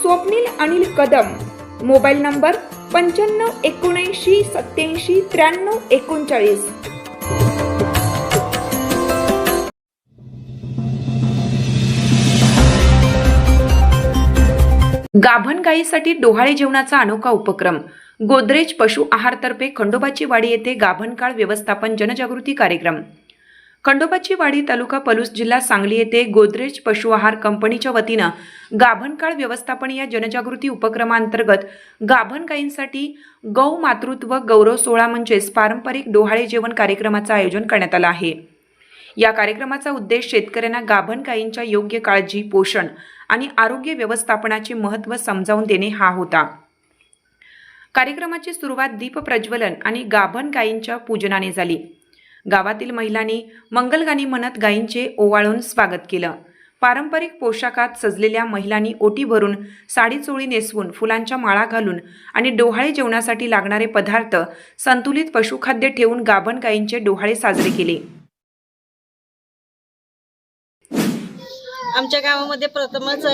Swapnil Anil Kadam. Mobile number पंच्याण्णव एकोणऐंशी सत्याऐंशी त्र्याण्णव एकोणचाळीस. गाभण गायीसाठी डोहाळे जेवणाचा अनोखा उपक्रम. गोदरेज पशु आहारतर्फे खंडोबाची वाडी येथे गाभणकाळ व्यवस्थापन जनजागृती कार्यक्रम. खंडोबाची वाडी तालुका पलूस जिल्हा सांगली येथे गोदरेज पशु आहार कंपनीच्या वतीनं गाभणकाळ व्यवस्थापन या जनजागृती उपक्रमांतर्गत गाभण गायींसाठी गौ मातृत्व गौरव सोहळा म्हणजेच पारंपरिक डोहाळे जेवण कार्यक्रमाचं आयोजन करण्यात आलं आहे. या कार्यक्रमाचा उद्देश शेतकऱ्यांना गाभण गायींच्या योग्य काळजी पोषण आणि आरोग्य व्यवस्थापनाचे महत्त्व समजावून देणे हा होता. कार्यक्रमाची सुरुवात दीप प्रज्वलन आणि गाभण गायींच्या पूजनाने झाली. गावातील महिलांनी मंगलगाणी म्हणत गायींचे ओवाळून स्वागत केलं. पारंपरिक पोशाखात सजलेल्या महिलांनी ओटी भरून साडी चोळी नेसवून फुलांच्या माळा घालून आणि डोहाळे जेवणासाठी लागणारे पदार्थ संतुलित पशुखाद्य ठेवून गाभण गायींचे डोहाळे साजरे केले. आमच्या गावामध्ये प्रथमच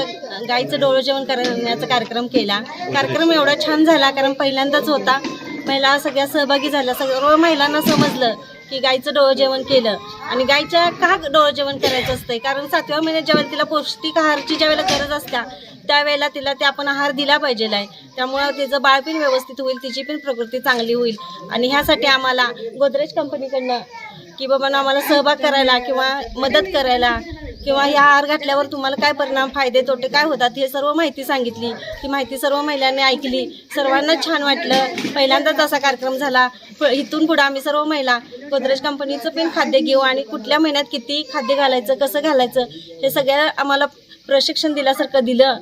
गाईचं डोळं जेवण करण्याचा कार्यक्रम केला. कार्यक्रम एवढा छान झाला कारण पहिल्यांदाच होता. महिला सगळ्या सहभागी झाल्या. सर्व महिलांना समजलं की गाईचं डोळं जेवण केलं. आणि गाईच्या का डोळं जेवण करायचं असतंय? कारण सातव्या महिन्यात ज्यावेळेला तिला पौष्टिक आहारची ज्यावेळेला गरज असत्या त्यावेळेला तिला ते आपण आहार दिला पाहिजे आहे त्यामुळं तिचं बाळपीण व्यवस्थित होईल तिची पण प्रकृती चांगली होईल. आणि ह्यासाठी आम्हाला गोदरेज कंपनीकडनं की बाबांना आम्हाला सहभाग करायला किंवा मदत करायला किंवा ह्या आहार घातल्यावर तुम्हाला काय परिणाम फायदे तोटे काय होतात हे सर्व माहिती सांगितली. ती माहिती सर्व महिलांनी ऐकली. सर्वांना छान वाटलं. पहिल्यांदाच असा कार्यक्रम झाला. प- इथून पुढे आम्ही सर्व महिला गोदरेज कंपनीचं पण खाद्य घेऊ आणि कुठल्या महिन्यात किती खाद्य घालायचं कसं घालायचं हे सगळं आम्हाला प्रशिक्षण दिल्यासारखं दिलं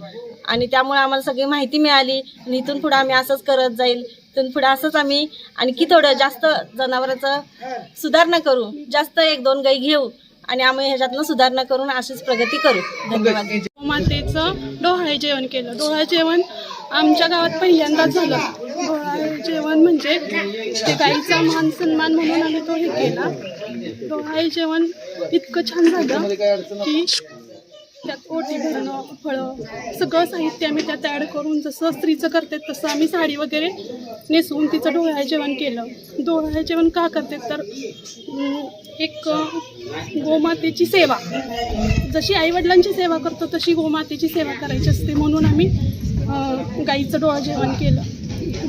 आणि त्यामुळे आम्हाला सगळी माहिती मिळाली आणि इथून पुढे आम्ही असंच करत जाईल. इथून पुढे असंच आम्ही आणखी थोडं जास्त जनावरांचं सुधारणा करू. जास्त एक दोन गाई घेऊ. आणि आम्ही ह्याच्यातनं सुधारणा करून अशीच प्रगती करू. धन्यवाद. मातेचं डोहाळे जेवण केलं. डोहाळे जेवण आमच्या गावात पहिल्यांदाच झालं. डोहाळे जेवण म्हणजे गाईचा मान सन्मान म्हणून आम्ही तो हे केला. डोहाळे जेवण इतकं छान झालं की त्यात ओटी भरणं फळं सगळं साहित्य आम्ही त्यात ॲड करून जसं स्त्रीचं करते तसं आम्ही साडी वगैरे नेसवून तिचं डोळ्या जेवण केलं. डोळ्या जेवण का करते तर एक गोमातेची सेवा. जशी आईवडिलांची सेवा करतो तशी गोमातेची सेवा करायची असते म्हणून आम्ही गाईचं डोळा जेवण केलं.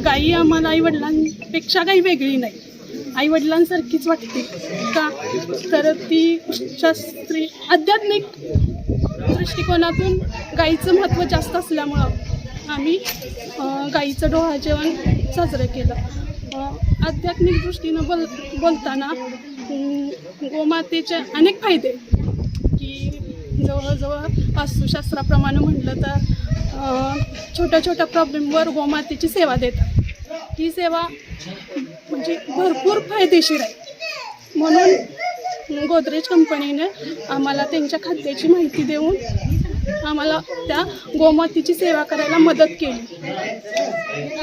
गाई आम्हाला आईवडिलांपेक्षा काही वेगळी नाही. आईवडिलांसारखीच वाटते. का? तर ती शास्त्री आध्यात्मिक दृष्टिकोनातून गाईचं महत्त्व जास्त असल्यामुळं आम्ही गाईचं डोहा जेवण साजरं केलं. आध्यात्मिक दृष्टीनं बोल बोलताना गोमातेचे अनेक फायदे की जवळजवळ वास्तुशास्त्राप्रमाणे म्हटलं तर छोट्या छोट्या प्रॉब्लेमवर गोमातेची सेवा देतात. ही सेवा म्हणजे भरपूर फायदेशीर आहे. म्हणून गोदरेज कंपनीने आम्हाला त्यांच्या खाद्याची माहिती देऊन आम्हाला त्या गोमातीची सेवा करायला मदत केली.